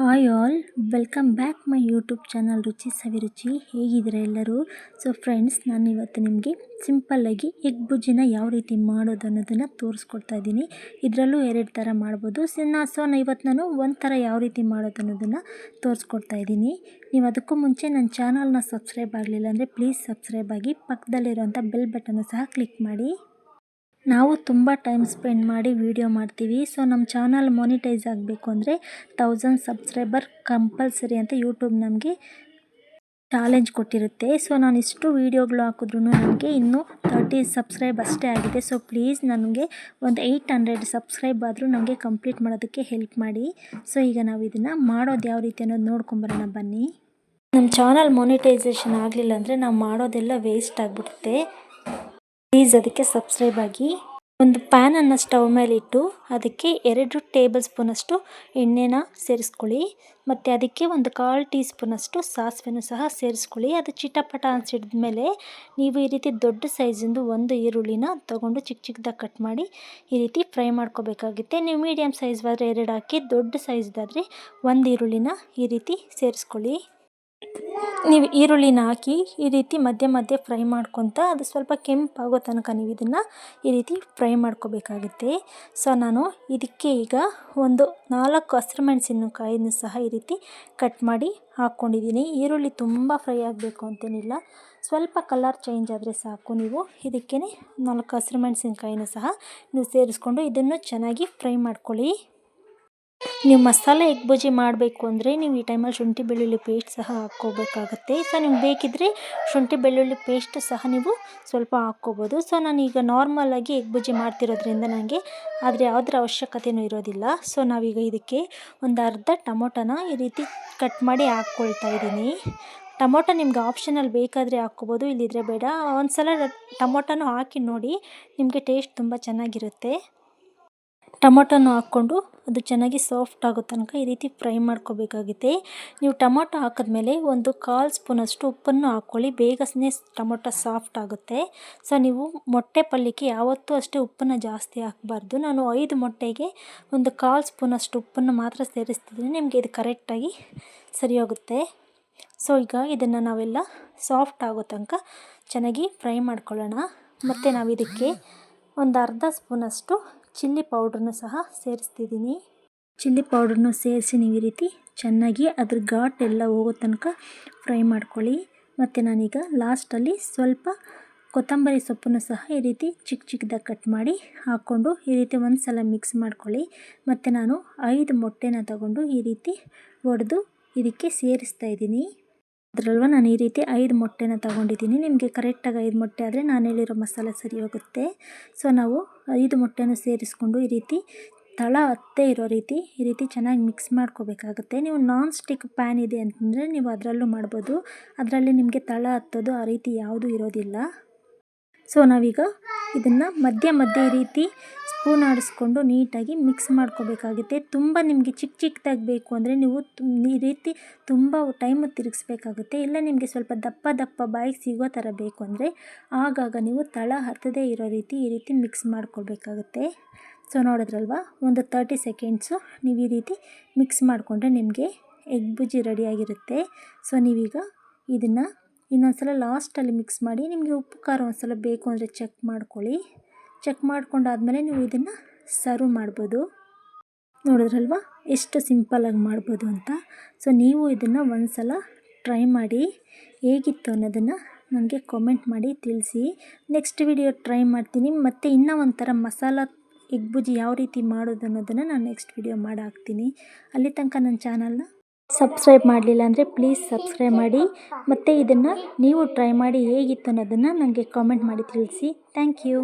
Hi all, welcome back my YouTube channel Ruchi Saviruchi ಹೇಗಿದ್ದೀರಾ ಎಲ್ಲರೂ? So friends ನಾನು ಇವತ್ತು ನಿಮಗೆ ಸಿಂಪಲ್ಲಾಗಿ ಎಗ್ ಬುಜ್ಜಿನ ಯಾವ ರೀತಿ ಮಾಡೋದು ಅನ್ನೋದನ್ನು ತೋರಿಸ್ಕೊಡ್ತಾ ಇದ್ದೀನಿ. ಇದರಲ್ಲೂ ಎರಡು ಥರ ಮಾಡ್ಬೋದು. ಸೊ ನಾ ಸೊ ಇವತ್ತು ನಾನು ಒಂದು ಥರ ಯಾವ ರೀತಿ ಮಾಡೋದು ಅನ್ನೋದನ್ನು ತೋರಿಸ್ಕೊಡ್ತಾ ಇದ್ದೀನಿ. ನೀವು ಅದಕ್ಕೂ ಮುಂಚೆ ನನ್ನ ಚಾನಲ್ನ ಸಬ್ಸ್ಕ್ರೈಬ್ ಆಗಲಿಲ್ಲ ಅಂದರೆ ಪ್ಲೀಸ್ ಸಬ್ಸ್ಕ್ರೈಬ್ ಆಗಿ ಪಕ್ಕದಲ್ಲಿರುವಂಥ ಬೆಲ್ ಬಟನ್ನು ಸಹ ಕ್ಲಿಕ್ ಮಾಡಿ. ನಾವು ತುಂಬ ಟೈಮ್ ಸ್ಪೆಂಡ್ ಮಾಡಿ ವೀಡಿಯೋ ಮಾಡ್ತೀವಿ. ಸೊ ನಮ್ಮ ಚಾನಲ್ ಮೋನಿಟೈಸ್ ಆಗಬೇಕು ಅಂದರೆ ತೌಸಂಡ್ ಸಬ್ಸ್ಕ್ರೈಬರ್ ಕಂಪಲ್ಸರಿ ಅಂತ ಯೂಟ್ಯೂಬ್ ನಮಗೆ ಚಾಲೆಂಜ್ ಕೊಟ್ಟಿರುತ್ತೆ. ಸೊ ನಾನು ಇಷ್ಟು ವೀಡಿಯೋಗಳು ಹಾಕಿದ್ರೂ ನನಗೆ ಇನ್ನೂ ತರ್ಟಿ ಸಬ್ಸ್ಕ್ರೈಬ್ ಅಷ್ಟೇ ಆಗಿದೆ. ಸೊ ಪ್ಲೀಸ್ ನನಗೆ ಒಂದು ಏಯ್ಟ್ ಹಂಡ್ರೆಡ್ ಸಬ್ಸ್ಕ್ರೈಬ್ ಆದರೂ ನನಗೆ ಕಂಪ್ಲೀಟ್ ಮಾಡೋದಕ್ಕೆ ಹೆಲ್ಪ್ ಮಾಡಿ. ಸೊ ಈಗ ನಾವು ಇದನ್ನು ಮಾಡೋದು ಯಾವ ರೀತಿ ಅನ್ನೋದು ನೋಡ್ಕೊಂಬರೋಣ ಬನ್ನಿ. ನಮ್ಮ ಚಾನಲ್ ಮೋನಿಟೈಸೇಷನ್ ಆಗಲಿಲ್ಲ ಅಂದರೆ ನಾವು ಮಾಡೋದೆಲ್ಲ ವೇಸ್ಟ್ ಆಗಿಬಿಡುತ್ತೆ. ಪ್ಲೀಸ್ ಅದಕ್ಕೆ ಸಬ್ಸ್ಕ್ರೈಬ್ ಆಗಿ. ಒಂದು ಪ್ಯಾನನ್ನು ಸ್ಟವ್ ಮೇಲೆ ಇಟ್ಟು, ಅದಕ್ಕೆ ಎರಡು ಟೇಬಲ್ ಸ್ಪೂನಷ್ಟು ಎಣ್ಣೆನ ಸೇರಿಸ್ಕೊಳ್ಳಿ. ಮತ್ತು ಅದಕ್ಕೆ ಒಂದು ಕಾಲು ಟೀ ಸ್ಪೂನಷ್ಟು ಸಾಸಿವೆನೂ ಸಹ ಸೇರಿಸ್ಕೊಳ್ಳಿ. ಅದು ಚಿಟಪಟ ಅನ್ಸಿಡಿದ ಮೇಲೆ ನೀವು ಈ ರೀತಿ ದೊಡ್ಡ ಸೈಜಿಂದು ಒಂದು ಈರುಳ್ಳಿನ ತೊಗೊಂಡು ಚಿಕ್ಕ ಚಿಕ್ಕದಾಗಿ ಕಟ್ ಮಾಡಿ ಈ ರೀತಿ ಫ್ರೈ ಮಾಡ್ಕೋಬೇಕಾಗುತ್ತೆ. ನೀವು ಮೀಡಿಯಮ್ ಸೈಜ್ ಎರಡು ಹಾಕಿ, ದೊಡ್ಡ ಸೈಜ್ದಾದರೆ ಒಂದು ಈರುಳ್ಳಿನ ಈ ರೀತಿ ಸೇರಿಸ್ಕೊಳ್ಳಿ. ನೀವು ಈರುಳ್ಳಿನ ಹಾಕಿ ಈ ರೀತಿ ಮಧ್ಯೆ ಮಧ್ಯೆ ಫ್ರೈ ಮಾಡ್ಕೊತ ಅದು ಸ್ವಲ್ಪ ಕೆಂಪಾಗೋ ತನಕ ನೀವು ಇದನ್ನು ಈ ರೀತಿ ಫ್ರೈ ಮಾಡ್ಕೋಬೇಕಾಗುತ್ತೆ. ಸೊ, ನಾನು ಇದಕ್ಕೆ ಈಗ ಒಂದು ನಾಲ್ಕು ಹಸಿರು ಮೆಣಸಿನಕಾಯಿನೂ ಸಹ ಈ ರೀತಿ ಕಟ್ ಮಾಡಿ ಹಾಕ್ಕೊಂಡಿದ್ದೀನಿ ಈರುಳ್ಳಿ ತುಂಬ ಫ್ರೈ ಆಗಬೇಕು ಅಂತೇನಿಲ್ಲ. ಸ್ವಲ್ಪ ಕಲರ್ ಚೇಂಜ್ ಆದರೆ ಸಾಕು ನೀವು. ಇದಕ್ಕೇ ನಾಲ್ಕು ಹಸಿರು ಮೆಣಸಿನಕಾಯಿನೂ ಸಹ ನೀವು ಸೇರಿಸ್ಕೊಂಡು ಇದನ್ನು ಚೆನ್ನಾಗಿ ಫ್ರೈ ಮಾಡ್ಕೊಳ್ಳಿ. ನೀವು ಮಸಾಲೆ ಎಗ್ ಬಜ್ಜಿ ಮಾಡಬೇಕು ಅಂದರೆ ನೀವು ಈ ಟೈಮಲ್ಲಿ ಶುಂಠಿ, ಬೆಳ್ಳುಳ್ಳಿ ಪೇಸ್ಟ್ ಸಹ ಹಾಕ್ಕೋಬೇಕಾಗತ್ತೆ. ಸೊ ನಿಮ್ಗೆ ಬೇಕಿದ್ದರೆ ಶುಂಠಿ, ಬೆಳ್ಳುಳ್ಳಿ ಪೇಸ್ಟ್ ಸಹ ನೀವು ಸ್ವಲ್ಪ ಹಾಕ್ಕೋಬೋದು. ಸೊ ನಾನೀಗ ನಾರ್ಮಲಾಗಿ ಎಗ್ ಬಜ್ಜಿ ಮಾಡ್ತಿರೋದ್ರಿಂದ ನನಗೆ ಆದರೆ ಯಾವುದರ ಅವಶ್ಯಕತೆಯೂ ಇರೋದಿಲ್ಲ. ಸೊ ನಾವೀಗ ಇದಕ್ಕೆ ಒಂದು ಅರ್ಧ ಟೊಮೊಟೊನ ಈ ರೀತಿ ಕಟ್ ಮಾಡಿ ಹಾಕ್ಕೊಳ್ತಾ ಇದ್ದೀನಿ. ಟೊಮೊಟೊ ನಿಮ್ಗೆ ಆಪ್ಷನಲ್ಲಿ ಬೇಕಾದರೆ ಹಾಕ್ಕೋಬೋದು, ಇಲ್ಲಿದ್ರೆ ಬೇಡ. ಒಂದು ಸಲ ಟೊಮೊಟೊನೂ ಹಾಕಿ ನೋಡಿ ನಿಮಗೆ ಟೇಸ್ಟ್ ತುಂಬ ಚೆನ್ನಾಗಿರುತ್ತೆ. ಟೊಮೊಟೊನೂ ಹಾಕ್ಕೊಂಡು ಅದು ಚೆನ್ನಾಗಿ ಸಾಫ್ಟ್ ಆಗೋ ತನಕ ಈ ರೀತಿ ಫ್ರೈ ಮಾಡ್ಕೋಬೇಕಾಗುತ್ತೆ. ನೀವು ಟೊಮೊಟೊ ಹಾಕಿದ್ಮೇಲೆ ಒಂದು ಕಾಲು ಸ್ಪೂನಷ್ಟು ಉಪ್ಪನ್ನು ಹಾಕ್ಕೊಳ್ಳಿ. ಬೇಗನೆ ಟೊಮೊಟೊ ಸಾಫ್ಟ್ ಆಗುತ್ತೆ. ಸೊ, ನೀವು ಮೊಟ್ಟೆ ಪಲ್ಯಕ್ಕೆ ಯಾವತ್ತೂ ಅಷ್ಟೇ ಉಪ್ಪನ್ನು ಜಾಸ್ತಿ ಹಾಕಬಾರ್ದು. ನಾನು ಐದು ಮೊಟ್ಟೆಗೆ ಒಂದು ಕಾಲು ಸ್ಪೂನಷ್ಟು ಉಪ್ಪನ್ನು ಮಾತ್ರ ಸೇರಿಸ್ತಿದ್ದೀನಿ. ನಿಮಗೆ ಇದು ಕರೆಕ್ಟಾಗಿ ಸರಿ ಹೋಗುತ್ತೆ ಸೊ, ಈಗ ಇದನ್ನು ನಾವೆಲ್ಲ ಸಾಫ್ಟ್ ಆಗೋ ತನಕ ಚೆನ್ನಾಗಿ ಫ್ರೈ ಮಾಡ್ಕೊಳ್ಳೋಣ. ಮತ್ತು ನಾವು ಇದಕ್ಕೆ ಒಂದು ಅರ್ಧ ಸ್ಪೂನಷ್ಟು ಚಿಲ್ಲಿ ಪೌಡ್ರನ್ನು ಸಹ ಸೇರಿಸ್ತಿದ್ದೀನಿ. ಚಿಲ್ಲಿ ಪೌಡ್ರನ್ನು ಸೇರಿಸಿ ನೀವು ಈ ರೀತಿ ಚೆನ್ನಾಗಿ ಅದ್ರ ಘಾಟ್ ಎಲ್ಲ ಹೋಗೋ ತನಕ ಫ್ರೈ ಮಾಡ್ಕೊಳ್ಳಿ. ಮತ್ತು ನಾನೀಗ ಲಾಸ್ಟಲ್ಲಿ ಸ್ವಲ್ಪ ಕೊತ್ತಂಬರಿ ಸೊಪ್ಪನ್ನು ಸಹ ಈ ರೀತಿ ಚಿಕ್ಕ ಚಿಕ್ಕದಾಗಿ ಕಟ್ ಮಾಡಿ ಹಾಕ್ಕೊಂಡು ಈ ರೀತಿ ಒಂದು ಸಲ ಮಿಕ್ಸ್ ಮಾಡ್ಕೊಳ್ಳಿ. ಮತ್ತು ನಾನು ಐದು ಮೊಟ್ಟೆನ ತಗೊಂಡು ಈ ರೀತಿ ಒಡೆದು ಇದಕ್ಕೆ ಸೇರಿಸ್ತಾ ಇದ್ದೀನಿ. ಅದರಲ್ವ ನಾನು ಈ ರೀತಿ ಐದು ಮೊಟ್ಟೆನ ತಗೊಂಡಿದ್ದೀನಿ. ನಿಮಗೆ ಕರೆಕ್ಟಾಗಿ ಐದು ಮೊಟ್ಟೆ ಆದರೆ ನಾನು ಹೇಳಿರೋ ಮಸಾಲೆ ಸರಿ ಹೋಗುತ್ತೆ. ಸೊ ನಾವು ಐದು ಮೊಟ್ಟೆನ ಸೇರಿಸ್ಕೊಂಡು ಈ ರೀತಿ ತಳ ಹತ್ತೇ ಇರೋ ರೀತಿ, ಈ ರೀತಿ ಚೆನ್ನಾಗಿ ಮಿಕ್ಸ್ ಮಾಡ್ಕೋಬೇಕಾಗುತ್ತೆ. ನೀವು ನಾನ್ ಸ್ಟಿಕ್ ಪ್ಯಾನ್ ಇದೆ ಅಂತಂದರೆ ನೀವು ಅದರಲ್ಲೂ ಮಾಡ್ಬೋದು. ಅದರಲ್ಲಿ ನಿಮಗೆ ತಳ ಹತ್ತೋದು ಆ ರೀತಿ ಯಾವುದೂ ಇರೋದಿಲ್ಲ. ಸೊ ನಾವೀಗ ಇದನ್ನು ಮಧ್ಯ ಮಧ್ಯ ಈ ರೀತಿ ಸ್ಪೂನ್ ಆಡಿಸ್ಕೊಂಡು ನೀಟಾಗಿ ಮಿಕ್ಸ್ ಮಾಡ್ಕೋಬೇಕಾಗುತ್ತೆ. ತುಂಬ ನಿಮಗೆ ಚಿಕ್ಕ ಚಿಕ್ಕದಾಗಿ ಬೇಕು ಅಂದರೆ ನೀವು ಈ ರೀತಿ ತುಂಬ ಟೈಮ್ ತಿರುಗಿಸ್ಬೇಕಾಗುತ್ತೆ. ಇಲ್ಲ ನಿಮಗೆ ಸ್ವಲ್ಪ ದಪ್ಪ ದಪ್ಪ ಬಾಯಿಗೆ ಸಿಗೋ ಥರ ಬೇಕು ಅಂದರೆ ಆಗಾಗ ನೀವು ತಳ ಹತ್ತದೇ ಇರೋ ರೀತಿ ಈ ರೀತಿ ಮಿಕ್ಸ್ ಮಾಡ್ಕೊಳ್ಬೇಕಾಗುತ್ತೆ. ಸೊ ನೋಡಿದ್ರಲ್ವ? ಒಂದು ತರ್ಟಿ ಸೆಕೆಂಡ್ಸು ನೀವು ಈ ರೀತಿ ಮಿಕ್ಸ್ ಮಾಡಿಕೊಂಡ್ರೆ ನಿಮಗೆ ಎಗ್ ಬುಜ್ಜಿ ರೆಡಿಯಾಗಿರುತ್ತೆ. ಸೊ ನೀವೀಗ ಇದನ್ನು ಇನ್ನೊಂದು ಸಲ ಲಾಸ್ಟಲ್ಲಿ ಮಿಕ್ಸ್ ಮಾಡಿ ನಿಮಗೆ ಉಪ್ಪು ಖಾರ ಒಂದು ಸಲ ಬೇಕು ಅಂದರೆ ಚೆಕ್ ಮಾಡ್ಕೊಳ್ಳಿ. ಚೆಕ್ ಮಾಡ್ಕೊಂಡಾದಮೇಲೆ ನೀವು ಇದನ್ನು ಸರ್ವ್ ಮಾಡ್ಬೋದು. ನೋಡಿದ್ರಲ್ವ? ಎಷ್ಟು ಸಿಂಪಲಾಗಿ ಮಾಡ್ಬೋದು ಅಂತ. ಸೊ ನೀವು ಇದನ್ನು ಒಂದು ಸಲ ಟ್ರೈ ಮಾಡಿ ಹೇಗಿತ್ತು ಅನ್ನೋದನ್ನು ನನಗೆ ಕಾಮೆಂಟ್ ಮಾಡಿ ತಿಳಿಸಿ. ನೆಕ್ಸ್ಟ್ ವಿಡಿಯೋ ಟ್ರೈ ಮಾಡ್ತೀನಿ. ಮತ್ತು ಇನ್ನೂ ಒಂಥರ ಮಸಾಲ ಎಗ್ ಬುಜಿ ಯಾವ ರೀತಿ ಮಾಡೋದು ಅನ್ನೋದನ್ನು ನಾನು ನೆಕ್ಸ್ಟ್ ವಿಡಿಯೋ ಮಾಡಿ ಹಾಕ್ತೀನಿ. ಅಲ್ಲಿ ತನಕ ನನ್ನ ಚಾನಲ್ನ ಸಬ್ಸ್ಕ್ರೈಬ್ ಮಾಡಲಿಲ್ಲ ಅಂದರೆ ಪ್ಲೀಸ್ ಸಬ್ಸ್ಕ್ರೈಬ್ ಮಾಡಿ. ಮತ್ತು ಇದನ್ನು ನೀವು ಟ್ರೈ ಮಾಡಿ ಹೇಗಿತ್ತು ಅನ್ನೋದನ್ನು ನನಗೆ ಕಾಮೆಂಟ್ ಮಾಡಿ ತಿಳಿಸಿ. Thank you